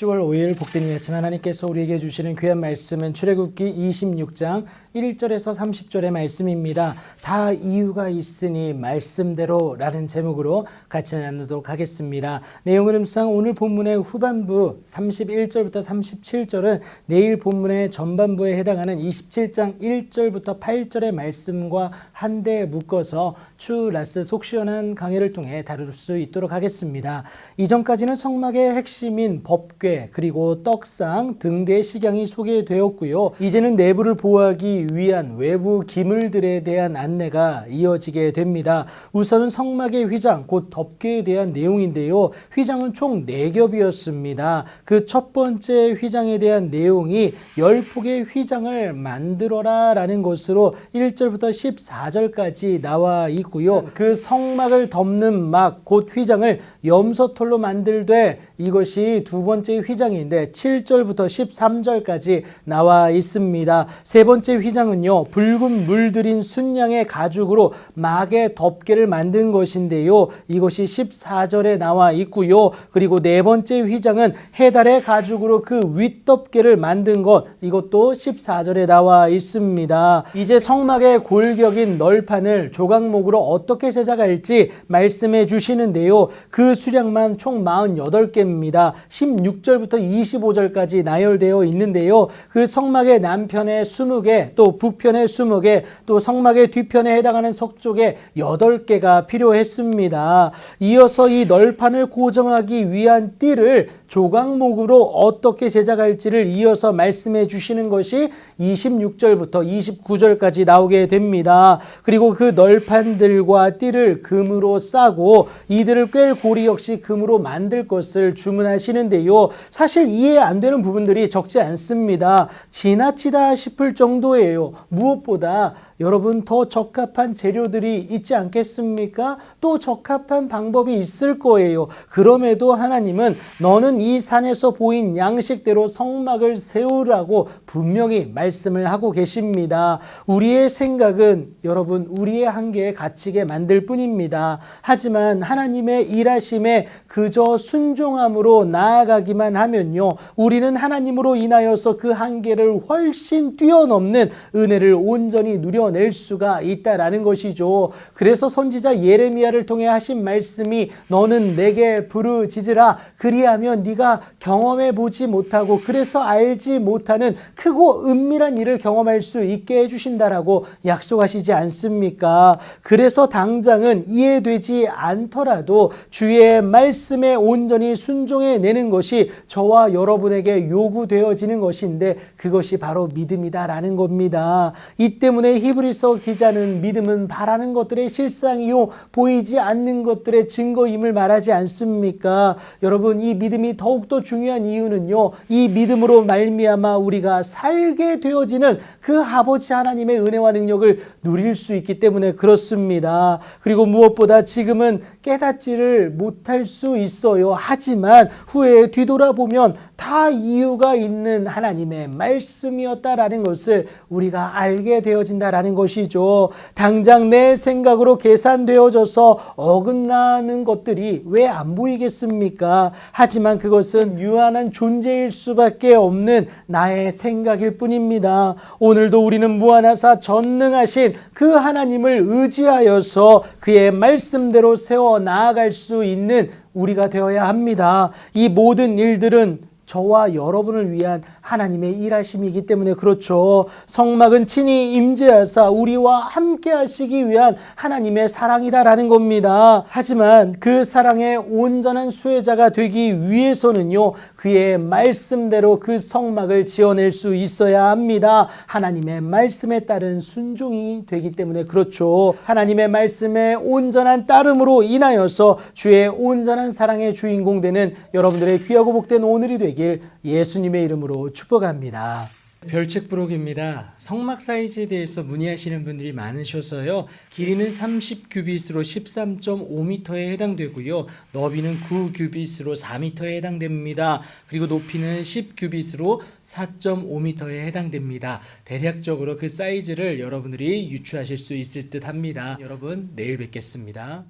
10월 5일 복된 일 아침 하나님께서 우리에게 주시는 귀한 말씀은 출애굽기 26장 1절에서 30절의 말씀입니다. 다 이유가 있으니 말씀대로라는 제목으로 같이 나누도록 하겠습니다. 내용은 음상 오늘 본문의 후반부 31절부터 37절은 내일 본문의 전반부에 해당하는 27장 1절부터 8절의 말씀과 한데 묶어서 추 라스 속 시원한 강해를 통해 다룰 수 있도록 하겠습니다. 이전까지는 성막의 핵심인 법궤 그리고 떡상 등대의 식양이 소개되었고요. 이제는 내부를 보호하기 위한 외부 기물들에 대한 안내가 이어지게 됩니다. 우선은 성막의 휘장 곧 덮개에 대한 내용인데요. 휘장은 총 4겹이었습니다. 그 첫 번째 휘장에 대한 내용이 열 폭의 휘장을 만들어라 라는 것으로 1절부터 14절까지 나와 있고요. 그 성막을 덮는 막 곧 휘장을 염소털로 만들되 이것이 두 번째 휘장인데 7절부터 13절까지 나와 있습니다. 세 번째 휘장은요. 붉은 물들인 순양의 가죽으로 막의 덮개를 만든 것인데요. 이것이 14절에 나와 있고요. 그리고 네 번째 휘장은 해달의 가죽으로 그 윗덮개를 만든 것 이것도 14절에 나와 있습니다. 이제 성막의 골격인 널판을 조각목으로 어떻게 제작할지 말씀해 주시는데요. 그 수량만 총 48개입니다. 16절 부터 25절까지 나열되어 있는데요. 그 성막의 남편에 20개, 또 북편에 20개, 또 성막의 뒤편에 해당하는 석쪽에 8개가 필요했습니다. 이어서 이 널판을 고정하기 위한 띠를 조각목으로 어떻게 제작할지를 이어서 말씀해 주시는 것이 26절부터 29절까지 나오게 됩니다. 그리고 그 널판들과 띠를 금으로 싸고 이들을 꿰 고리 역시 금으로 만들 것을 주문하시는데요. 사실 이해 안 되는 부분들이 적지 않습니다. 지나치다 싶을 정도예요. 무엇보다 여러분 더 적합한 재료들이 있지 않겠습니까? 또 적합한 방법이 있을 거예요. 그럼에도 하나님은 너는 이 산에서 보인 양식대로 성막을 세우라고 분명히 말씀을 하고 계십니다. 우리의 생각은 여러분 우리의 한계에 갇히게 만들 뿐입니다. 하지만 하나님의 일하심에 그저 순종함으로 나아가기만 하면요. 우리는 하나님으로 인하여서 그 한계를 훨씬 뛰어넘는 은혜를 온전히 누려 낼 수가 있다라는 것이죠. 그래서 선지자 예레미야를 통해 하신 말씀이 너는 내게 부르짖으라 그리하면 네가 경험해 보지 못하고 그래서 알지 못하는 크고 은밀한 일을 경험할 수 있게 해 주신다라고 약속하시지 않습니까? 그래서 당장은 이해되지 않더라도 주의 말씀에 온전히 순종해 내는 것이 저와 여러분에게 요구되어지는 것인데 그것이 바로 믿음이다라는 겁니다. 이 때문에 히브 리서 기자는 믿음은 바라는 것들의 실상이요 보이지 않는 것들의 증거임을 말하지 않습니까? 여러분 이 믿음이 더욱더 중요한 이유는요. 이 믿음으로 말미암아 우리가 살게 되어지는 그 아버지 하나님의 은혜와 능력을 누릴 수 있기 때문에 그렇습니다. 그리고 무엇보다 지금은 깨닫지를 못할 수 있어요. 하지만 후에 뒤돌아보면 다 이유가 있는 하나님의 말씀이었다라는 것을 우리가 알게 되어진다라는 것이죠. 당장 내 생각으로 계산되어져서 어긋나는 것들이 왜 안 보이겠습니까? 하지만 그것은 유한한 존재일 수밖에 없는 나의 생각일 뿐입니다. 오늘도 우리는 무한하사 전능하신 그 하나님을 의지하여서 그의 말씀대로 세워 나아갈 수 있는 우리가 되어야 합니다. 이 모든 일들은 저와 여러분을 위한 하나님의 일하심이기 때문에 그렇죠. 성막은 친히 임재하사 우리와 함께 하시기 위한 하나님의 사랑이다라는 겁니다. 하지만 그 사랑의 온전한 수혜자가 되기 위해서는요. 그의 말씀대로 그 성막을 지어낼 수 있어야 합니다. 하나님의 말씀에 따른 순종이 되기 때문에 그렇죠. 하나님의 말씀에 온전한 따름으로 인하여서 주의 온전한 사랑의 주인공 되는 여러분들의 귀하고 복된 오늘이 되길 예수님의 이름으로 축복합니다. 별책 부록입니다. 성막 사이즈에 대해서 문의하시는 분들이 많으셔서요. 길이는 30규빗으로 13.5m에 해당되고요. 너비는 9규빗으로 4m에 해당됩니다. 그리고 높이는 10규빗으로 4.5m에 해당됩니다. 대략적으로 그 사이즈를 여러분들이 유추하실 수 있을 듯 합니다. 여러분, 내일 뵙겠습니다.